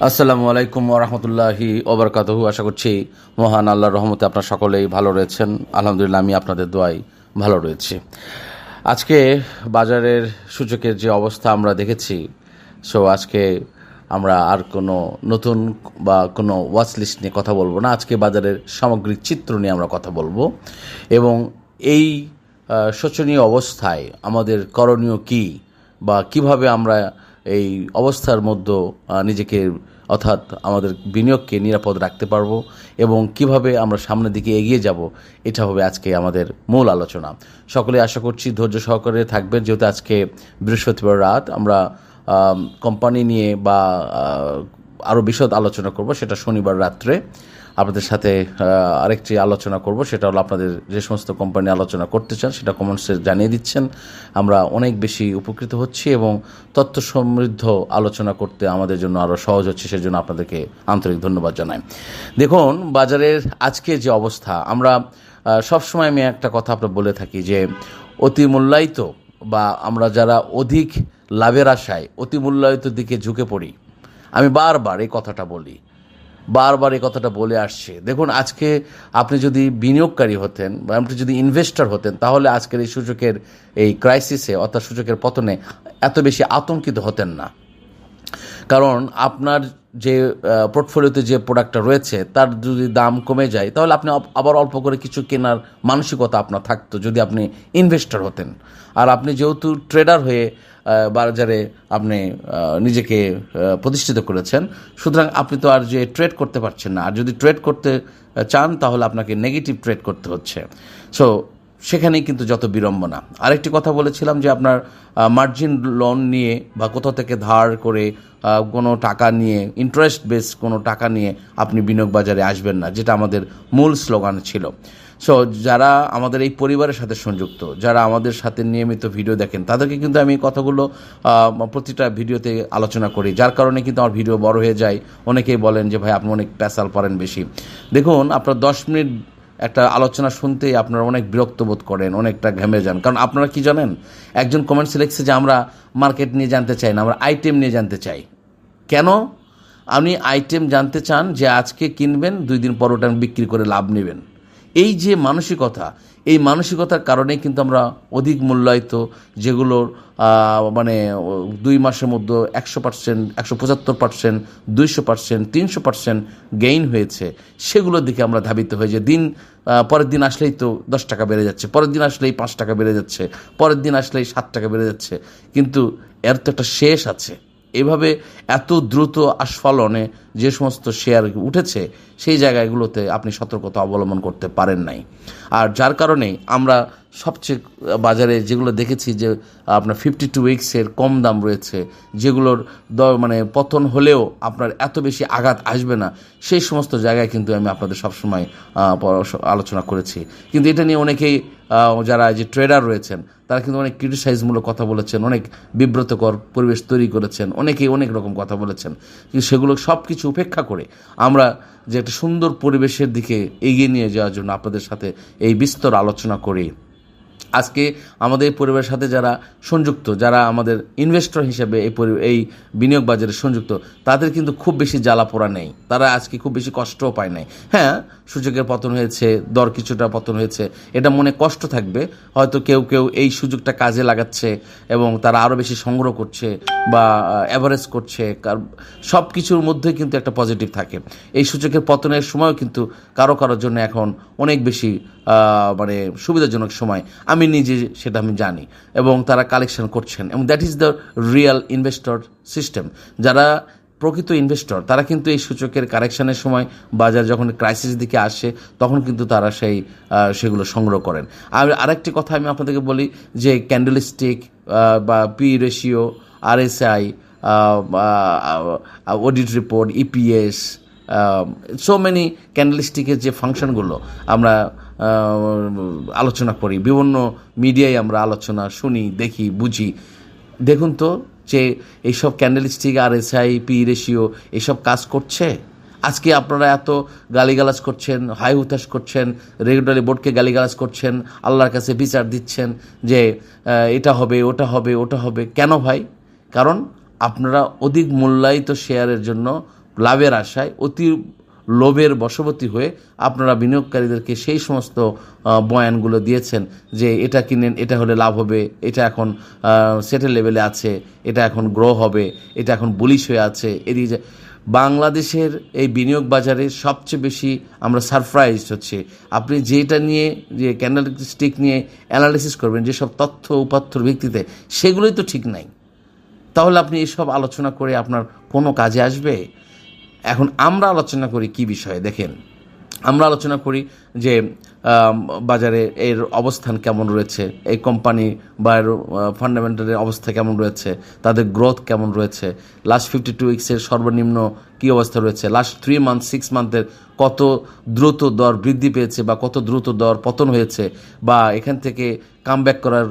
আসসালামু আলাইকুম ওরহমতুল্লাহি ওবরকাতহু আশা করছি মহান আল্লাহর রহমতে আপনার সকলেই ভালো রয়েছেন। আলহামদুলিল্লাহ, আমি আপনাদের দোয়াই ভালো রয়েছি। আজকে বাজারের সূচকের যে অবস্থা আমরা দেখেছি, সো আজকে আমরা আর কোনো নতুন বা কোনো ওয়াচ লিস্ট নিয়ে কথা বলব না। আজকে বাজারের সামগ্রিক চিত্র নিয়ে আমরা কথা বলব। এবং এই শোচনীয় অবস্থায় আমাদের করণীয় কী বা কীভাবে আমরা এই অবস্থার মধ্যে নিজেকে অর্থাৎ আমাদের বিনিয়োগকে নিরাপদ রাখতে পারব এবং কীভাবে আমরা সামনের দিকে এগিয়ে যাব, এটা হবে আজকে আমাদের মূল আলোচনা। সকলে আশা করছি ধৈর্য সহকারে থাকবেন, যেহেতু আজকে বৃহস্পতিবার রাত, আমরা কোম্পানি নিয়ে বা আরও বিশদ আলোচনা করব, সেটা শনিবার রাত্রে। আপনাদের সাথে আরেকটি আলোচনা করব। সেটা হলো আপনাদের যে সমস্ত কোম্পানি আলোচনা করতে চান, সেটা কমেন্টসে জানিয়ে দিচ্ছেন। আমরা অনেক বেশি উপকৃত হচ্ছি এবং তথ্য সমৃদ্ধ আলোচনা করতে আমাদের জন্য আরও সহজ হচ্ছে, সেজন্য আপনাদেরকে আন্তরিক ধন্যবাদ জানাই। দেখুন, বাজারের আজকে যে অবস্থা, আমরা সবসময় আমি একটা কথা আপনার বলে থাকি যে, অতি মূল্যায়িত বা আমরা যারা অধিক লাভের আশায় অতি মূল্যায়িত দিকে ঝুঁকে পড়ি, আমি বারবার এই কথাটা বলি। বারবার এই কথাটা বলে আসছে। দেখুন, আজকে আপনি যদি বিনিয়োগকারী হতেন বা আপনি যদি ইনভেস্টর হতেন, তাহলে আজকের এই সূচকের এই ক্রাইসিসে অর্থাৎ সূচকের পতনে এত বেশি আতঙ্কিত হতেন না। কারণ আপনার যে পোর্টফোলিওতে যে প্রোডাক্টটা রয়েছে, তার যদি দাম কমে যায়, তাহলে আপনি আবার অল্প করে কিছু কেনার মানসিকতা আপনার থাকতো যদি আপনি ইনভেস্টর হতেন। আর আপনি যেহেতু ট্রেডার হয়ে বাজারে আপনি নিজেকে প্রতিষ্ঠিত করেছেন, সুতরাং আপনি তো আর যে ট্রেড করতে পারছেন না। আর যদি ট্রেড করতে চান, তাহলে আপনাকে নেগেটিভ ট্রেড করতে হচ্ছে। সো সেখানেই কিন্তু যত বিড়ম্বনা। আরেকটি কথা বলেছিলাম যে আপনার মার্জিন লোন নিয়ে বা কোথাও থেকে ধার করে কোনো টাকা নিয়ে ইন্টারেস্ট বেস কোনো টাকা নিয়ে আপনি বিনিয়োগ বাজারে আসবেন না, যেটা আমাদের মূল স্লোগান ছিল। সো যারা আমাদের এই পরিবারের সাথে সংযুক্ত, যারা আমাদের সাথে নিয়মিত ভিডিও দেখেন, তাদেরকে কিন্তু আমি কথাগুলো প্রতিটা ভিডিওতে আলোচনা করি, যার কারণে কিন্তু আমার ভিডিও বড় হয়ে যায়। অনেকেই বলেন যে, ভাই, আপনি অনেক প্যাসাল পারেন বেশি। দেখুন, আপনার দশ মিনিট একটা আলোচনা শুনতেই আপনারা অনেক বিরক্ত বোধ করেন, অনেকটা ঘেমে যান। কারণ আপনারা কি জানেন, একজন কমেন্টস লিখছে যে আমরা মার্কেট নিয়ে জানতে চাই না, আমরা আইটেম নিয়ে জানতে চাই। কেন? আপনি আইটেম জানতে চান যে আজকে কিনবেন, দুই দিন পর ওটা বিক্রি করে লাভ নেবেন। এই যে মানসিকতা, এই মানসিকতার কারণেই কিন্তু আমরা অধিক মূল্যায়িত, যেগুলোর মানে দুই মাসের মধ্যে একশো পার্সেন্ট একশো পঁচাত্তর পার্সেন্ট দুইশো পার্সেন্ট তিনশো পার্সেন্ট গেইন হয়েছে। সেগুলোর দিকে আমরা ধাবিত হয়ে যে দিন পরের দিন আসলেই তো দশ টাকা বেড়ে যাচ্ছে, পরের দিন আসলেই পাঁচ টাকা বেড়ে যাচ্ছে, পরের দিন আসলেই সাত টাকা বেড়ে যাচ্ছে। কিন্তু এর তো একটা শেষ আছে। এভাবে এত দ্রুত আস্ফলনে যে সমস্ত শেয়ার উঠেছে, সেই জায়গাগুলোতে আপনি সতর্কতা অবলম্বন করতে পারেন নাই। আর যার কারণে আমরা সবচেয়ে বাজারে যেগুলো দেখেছি যে আপনার ফিফটি টু উইক্সের কম দাম রয়েছে, যেগুলোর মানে পতন হলেও আপনার এত বেশি আঘাত আসবে না, সেই সমস্ত জায়গায় কিন্তু আমি আপনাদের সবসময় আলোচনা করেছি। কিন্তু এটা নিয়ে অনেকেই যারা যে ট্রেডার রয়েছেন, তারা কিন্তু অনেক ক্রিটিসাইজমূলক কথা বলেছেন, অনেক বিব্রতকর পরিবেশ তৈরি করেছেন, অনেকেই অনেক রকম কথা বলেছেন। কিন্তু সেগুলো সব কিছু উপেক্ষা করে আমরা যে একটা সুন্দর পরিবেশের দিকে এগিয়ে নিয়ে যাওয়ার জন্য আপনাদের সাথে এই বিস্তর আলোচনা করি। আজকে আমাদের এই পরিবারের সাথে যারা সংযুক্ত, যারা আমাদের ইনভেস্টর হিসেবে এই এই বিনিয়োগ বাজারে সংযুক্ত, তাদের কিন্তু খুব বেশি জ্বালা পোড়া নেই। তারা আজকে খুব বেশি কষ্টও পায় নাই। হ্যাঁ সূচকের পতন হয়েছে, দর কিছুটা পতন হয়েছে, এটা মনে কষ্ট থাকবে। হয়তো কেউ কেউ এই সুযোগটা কাজে লাগাচ্ছে এবং তারা আরও বেশি সংগ্রহ করছে বা অ্যাভারেজ করছে, কার সব কিছুর মধ্যে কিন্তু একটা পজিটিভ থাকে। এই সূচকের পতনের সময়ও কিন্তু কারও কারোর জন্য এখন অনেক বেশি মানে সুবিধাজনক সময়। আমি নিজে সেটা আমি জানি এবং তারা কালেকশন করছেন এবং that is the real investor system যারা প্রকৃত ইনভেস্টর তারা কিন্তু এই সূচকের কারেকশনের সময় বাজার যখন ক্রাইসিস দিকে আসে, তখন কিন্তু তারা সেই সেগুলো সংগ্রহ করেন। আর আরেকটি কথা আমি আপনাদেরকে বলি যে ক্যান্ডেলস্টিক বা P ratio RSI audit report EPS so many ক্যান্ডেলস্টিকের যে ফাংশনগুলো আমরা আলোচনা করি। বিভিন্ন মিডিয়ায় আমরা আলোচনা শুনি, দেখি, বুঝি। দেখুন তো যে এইসব candlestick RSI P ratio এইসব কাজ করছে? আজকে আপনারা এত গালিগালাজ করছেন, হাই হুতাশ করছেন রেগুলারি বোর্ডকে গালিগালাজ করছেন, আল্লাহর কাছে বিচার দিচ্ছেন যে এটা হবে, ওটা হবে ওটা হবে। কেন ভাই? কারণ আপনারা অধিক মূল্যায়িত শেয়ারের জন্য লাভের আশায় অতি লোভের বশবর্তী হয়ে আপনারা বিনিয়োগকারীদেরকে সেই সমস্ত বয়ানগুলো দিয়েছেন যে এটা কিনেন, এটা হলে লাভ হবে, এটা এখন সেটেল লেভেলে আছে, এটা এখন গ্রো হবে, এটা এখন বুলিশ হয়ে আছে, এদিকে বাংলাদেশের এই বিনিয়োগ বাজারে সবচেয়ে বেশি আমরা সারপ্রাইজড হচ্ছে। আপনি যেটা নিয়ে, যে ক্যান্ডেল স্টিক নিয়ে অ্যানালিসিস করবেন, যেসব তথ্য উপাত্তর ভিত্তিতে, সেগুলোই তো ঠিক নাই। তাহলে আপনি এসব আলোচনা করে আপনার কোনো কাজে আসবে? এখন আমরা আলোচনা করি কি বিষয়ে? দেখেন, আমরা আলোচনা করি যে বাজারে এর অবস্থান কেমন রয়েছে, এই কোম্পানি বা এর ফান্ডামেন্টালের অবস্থা কেমন রয়েছে, তাদের গ্রোথ কেমন রয়েছে লাস্ট ফিফটি টু উইক্সের সর্বনিম্ন কী অবস্থা রয়েছে লাস্ট থ্রি মান্থ সিক্স মান্থের কত দ্রুত দর বৃদ্ধি পেয়েছে বা কত দ্রুত দর পতন হয়েছে, বা এখান থেকে কামব্যাক করার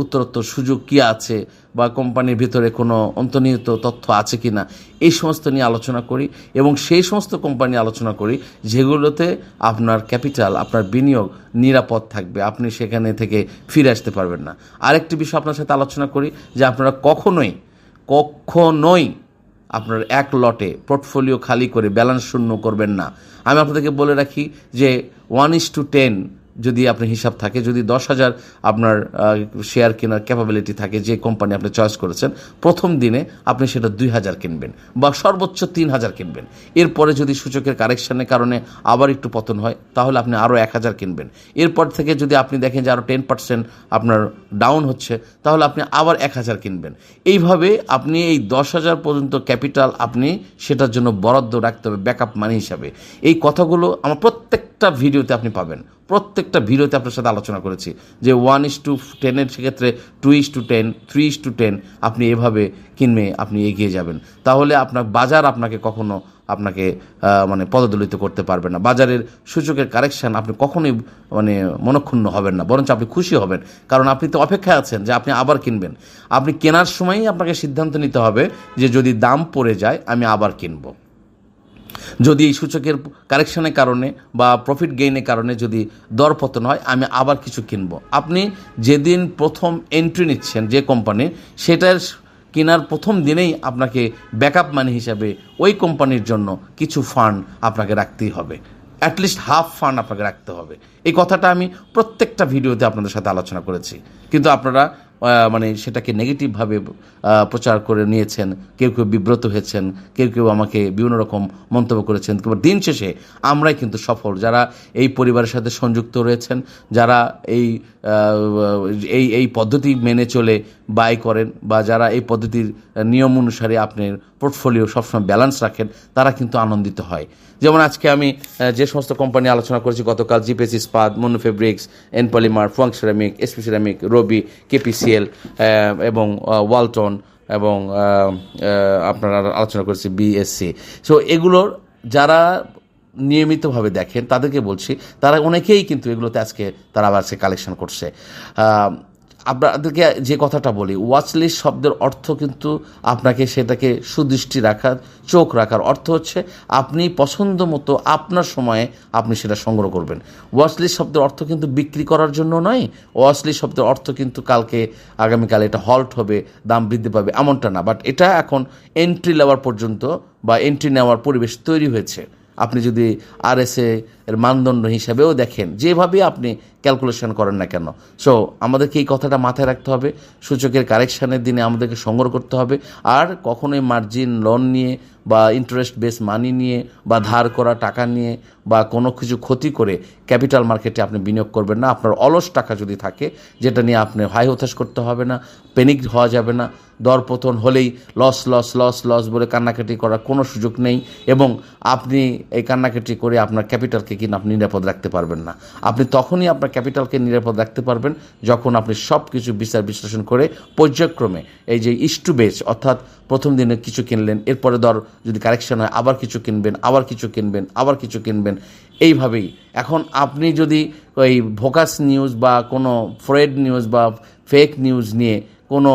উত্তরোত্তর সুযোগ কি আছে বা কোম্পানির ভিতরে কোনো অন্তর্নিহিত তথ্য আছে কি না এই সমস্ত নিয়ে আলোচনা করি এবং সেই সমস্ত কোম্পানি আলোচনা করি যেগুলোতে আপনার ক্যাপিটাল, আপনার বিনিয়োগ নিরাপদ থাকবে। আপনি সেখানে থেকে ফিরে আসতে পারবেন না। আরেকটি বিষয় আপনার সাথে আলোচনা করি যে আপনারা কখনোই কখনোই আপনার এক লটে পোর্টফোলিও খালি করে ব্যালেন্স শূন্য করবেন না। আমি আপনাদেরকে বলে রাখি যে ওয়ান ইস টু টেন যদি আপনার হিসাব থাকে, যদি দশ হাজার আপনার শেয়ার কেনার ক্যাপাবিলিটি থাকে যে কোম্পানি আপনি চয়েস করেছেন, প্রথম দিনে আপনি সেটা দুই হাজার কিনবেন বা সর্বোচ্চ তিন হাজার কিনবেন। এরপরে যদি সূচকের কারেকশনের কারণে আবার একটু পতন হয়, তাহলে আপনি আরও এক হাজার কিনবেন। এরপর থেকে যদি আপনি দেখেন যে আরও টেন পার্সেন্ট আপনার ডাউন হচ্ছে, তাহলে আপনি আবার এক হাজার কিনবেন। এইভাবে আপনি এই দশ হাজার পর্যন্ত ক্যাপিটাল আপনি সেটার জন্য বরাদ্দ রাখতে হবে ব্যাকআপ মানি হিসাবে। এই কথাগুলো আমার প্রত্যেকটা ভিডিওতে আপনি পাবেন। প্রত্যেকটা ভিডিওতে আপনার সাথে আলোচনা করেছি যে ওয়ান ইস টু টেনের সেক্ষেত্রে two is to ten three is to ten আপনি এভাবে কিনবে আপনি এগিয়ে যাবেন। তাহলে আপনার বাজার আপনাকে কখনো আপনাকে মানে পদদলিত করতে পারবে না। বাজারের সূচকের কারেকশন আপনি কখনোই মানে মনক্ষুণ্ণ হবেন না, বরঞ্চ আপনি খুশি হবেন। কারণ আপনি তো অপেক্ষায় আছেন যে আপনি আবার কিনবেন। আপনি কেনার সময়ই আপনাকে সিদ্ধান্ত নিতে হবে যে যদি দাম পড়ে যায় আমি আবার কিনবো। যদি এই সূচকের কারেকশনের কারণে বা প্রফিট গেইনের কারণে যদি দর পতন হয়, আমি আবার কিছু কিনবো। আপনি যেদিন প্রথম এন্ট্রি নিচ্ছেন যে কোম্পানি সেটার কেনার প্রথম দিনেই আপনাকে ব্যাকআপ মানি হিসাবে ওই কোম্পানির জন্য কিছু ফান্ড আপনাকে রাখতেই হবে। অ্যাটলিস্ট হাফ ফান্ড আপনাকে রাখতে হবে। এই কথাটা আমি প্রত্যেকটা ভিডিওতে আপনাদের সাথে আলোচনা করেছি। কিন্তু আপনারা মানে সেটাকে নেগেটিভভাবে প্রচার করে নিয়েছেন। কেউ কেউ বিব্রত হয়েছেন, কেউ কেউ আমাকে বিভিন্ন রকম মন্তব্য করেছেন। কিন্তু দিন শেষে আমরাই কিন্তু সফল। যারা এই পরিবারের সাথে সংযুক্ত রয়েছেন, যারা এই এই এই পদ্ধতি মেনে চলে বাই করেন, বা যারা এই পদ্ধতির নিয়ম অনুসারে আপনার পোর্টফোলিও সবসময় ব্যালেন্স রাখেন, তারা কিন্তু আনন্দিত হয়। যেমন আজকে আমি যে সমস্ত কোম্পানি আলোচনা করেছি, গতকাল GPS Ispat Monno fabrics N polymer Fuwang ceramic SP ceramic Robi KPCL এবং ওয়ালটন এবং আপনার আলোচনা করেছি বিএসসি সো এগুলোর যারা নিয়মিতভাবে দেখেন, তাদেরকে বলছি, তারা অনেকেই কিন্তু এগুলোতে আজকে, তারা আবার সে কালেকশন করছে। আপনাদেরকে যে কথাটা বলি ওয়াচলিস্ট শব্দের অর্থ কিন্তু আপনাকে সেটাকে সুদৃষ্টি রাখার, চোখ রাখার অর্থ হচ্ছে আপনি পছন্দ মতো আপনার সময়ে আপনি সেটা সংগ্রহ করবেন। ওয়াচলিস্ট শব্দের অর্থ কিন্তু বিক্রি করার জন্য নয় ওয়াচলিস্ট শব্দের অর্থ কিন্তু কালকে, আগামীকাল এটা হল্ট হবে, দাম বৃদ্ধি পাবে এমনটা না। বাট এটা এখন এন্ট্রি নেওয়ার পর্যন্ত বা এন্ট্রি নেওয়ার পরিবেশ তৈরি হয়েছে। আপনি যদি আরএসএ এর মানদণ্ড হিসাবেও দেখেন। যেভাবে আপনি ক্যালকুলেশন করেন না কেন। সো আমাদেরকে এই কথাটা মাথায় রাখতে হবে। সূচকের কারেকশানের দিনে আমাদেরকে সংগ্রহ করতে হবে। আর কখনোই মার্জিন লোন নিয়ে বা ইন্টারেস্ট বেস মানি নিয়ে বা ধার করা টাকা নিয়ে বা কোনো কিছু ক্ষতি করে ক্যাপিটাল মার্কেটে আপনি বিনিয়োগ করবেন না। আপনার অলস টাকা যদি থাকে, যেটা নিয়ে আপনি হাই হতাশ করতে হবে না পেনিক হওয়া যাবে না। দরপতন হলেই লস লস লস লস বলে কান্নাকাটি করার কোনো সুযোগ নেই। এবং আপনি এই কান্নাকাটি করে আপনার ক্যাপিটালকে কিনা আপনি নিরাপদ রাখতে পারবেন না। আপনি তখনই আপনার ক্যাপিটালকে নিরাপদ রাখতে পারবেন যখন আপনি সব কিছু বিচার বিশ্লেষণ করে পর্যায়ক্রমে এই যে ইস্টু বেচ অর্থাৎ প্রথম দিনে কিছু কিনলেন, এরপরে দর যদি কারেকশন হয়, আবার কিছু কিনবেন, আবার কিছু কিনবেন, আবার কিছু কিনবেন, এইভাবেই। এখন আপনি যদি ওই ভোকাস নিউজ বা কোনো ফ্রেড নিউজ বা ফেক নিউজ নিয়ে কোনো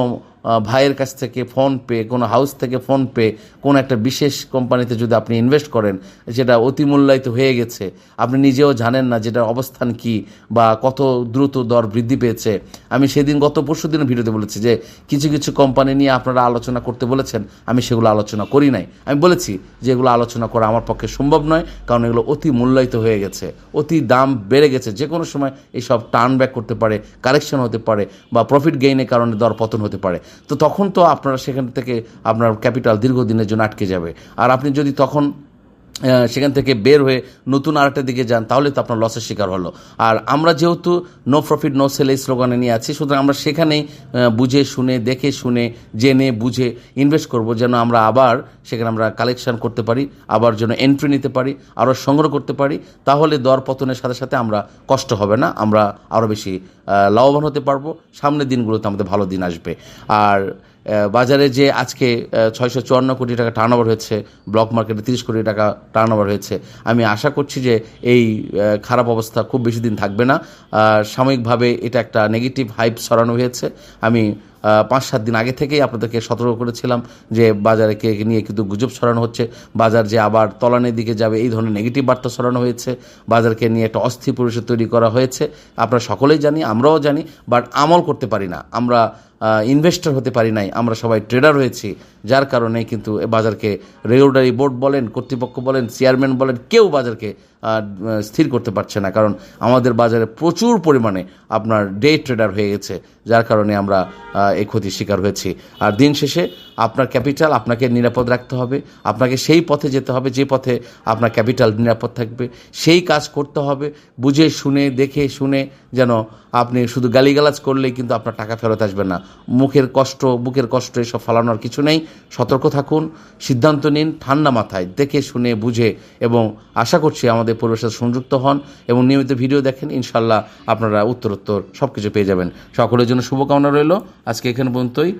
ভাইয়ের কাছ থেকে ফোন পে, কোনো হাউস থেকে ফোন পে, কোনো একটা বিশেষ কোম্পানিতে যদি আপনি ইনভেস্ট করেন, যেটা অতি মূল্যায়িত হয়ে গেছে, আপনি নিজেও জানেন না যেটার অবস্থান কি বা কত দ্রুত দর বৃদ্ধি পেয়েছে। আমি সেদিন গত পরশু দিন ভিডিওতে বলেছি যে কিছু কিছু কোম্পানি নিয়ে আপনারা আলোচনা করতে বলেছেন, আমি সেগুলো আলোচনা করি নাই। আমি বলেছি যে এগুলো আলোচনা করা আমার পক্ষে সম্ভব নয়, কারণ এগুলো অতি মূল্যায়িত হয়ে গেছে, অতি দাম বেড়ে গেছে। যে কোনো সময় এইসব টার্ন ব্যাক করতে পারে, কারেকশন হতে পারে বা প্রফিট গেইনের কারণে দর পতন হতে পারে। তো তখন তো আপনারা সেখান থেকে আপনার ক্যাপিটাল দীর্ঘদিনের জন্য আটকে যাবে। আর আপনি যদি তখন সেখান থেকে বের হয়ে নতুন আরেকটা দিকে যান, তাহলে তো আপনার লসের শিকার হলো। আর আমরা যেহেতু নো প্রফিট নো সেল এই স্লোগানে নিয়ে আছি, সুতরাং আমরা সেখানেই বুঝে, শুনে, দেখে, শুনে, জেনে, বুঝে ইনভেস্ট করব, যেন আমরা আবার সেখানে আমরা কালেকশন করতে পারি, আবার যেন এন্ট্রি নিতে পারি আরও সংগ্রহ করতে পারি, তাহলে দর পতনের সাথে সাথে আমরা কষ্ট হবে না, আমরা আরও বেশি লাভবান হতে পারব, সামনের দিনগুলোতে আমাদের ভালো দিন আসবে। আর বাজারে যে আজকে ছয়শো চুয়ান্ন কোটি টাকা টার্ন ওভার হয়েছে ব্লক মার্কেটে তিরিশ কোটি টাকা টার্ন ওভার হয়েছে। আমি আশা করছি যে এই খারাপ অবস্থা খুব বেশি দিন থাকবে না। সাময়িকভাবে এটা একটা নেগেটিভ হাইপ সরানো হয়েছে। আমি পাঁচ, সাত দিন আগে থেকেই আপনাদেরকে সতর্ক করেছিলাম যে বাজারে কে নিয়ে কিন্তু গুজব ছড়ানো হচ্ছে। বাজার যে আবার তলানের দিকে যাবে, এই ধরনের নেগেটিভ বার্তা ছড়ানো হয়েছে। বাজারকে নিয়ে একটা অস্থির পরিবেশ তৈরি করা হয়েছে। আপনারা সকলেই জানি, আমরাও জানি বাট আমল করতে পারি না। আমরা ইনভেস্টর হতে পারি নাই। আমরা সবাই ট্রেডার হয়েছি। যার কারণে কিন্তু বাজারকে রেগুলেটরি বোর্ড বলেন, কর্তৃপক্ষ বলেন চেয়ারম্যান বলেন, কেউ বাজারকে স্থির করতে পারছে না। কারণ আমাদের বাজারে প্রচুর পরিমাণে আপনার ডে ট্রেডার হয়ে গেছে, যার কারণে আমরা এই ক্ষতির শিকার হয়েছি। আর দিন শেষে আপনার ক্যাপিটাল আপনাকে নিরাপদ রাখতে হবে, আপনাকে সেই পথে যেতে হবে যে পথে আপনার ক্যাপিটাল নিরাপদ থাকবে। সেই কাজ করতে হবে, বুঝে শুনে, দেখে শুনে যেন আপনি শুধু গালিগালাজ করলেই কিন্তু আপনার টাকা ফেরত আসবে না। মুখের কষ্ট, বুকের কষ্ট, এসব ফালানোর কিছু নেই। সতর্ক থাকুন, সিদ্ধান্ত নিন, ঠান্ডা মাথায় দেখে শুনে, বুঝে এবং আশা করছি আমাদের পরিবেশের সংযুক্ত হন এবং নিয়মিত ভিডিও দেখেন ইনশাল্লাহ আপনারা উত্তরোত্তর সব কিছু পেয়ে যাবেন। সকলের জন্য শুভকামনা রইল। আজকে এখানে পর্যন্তই।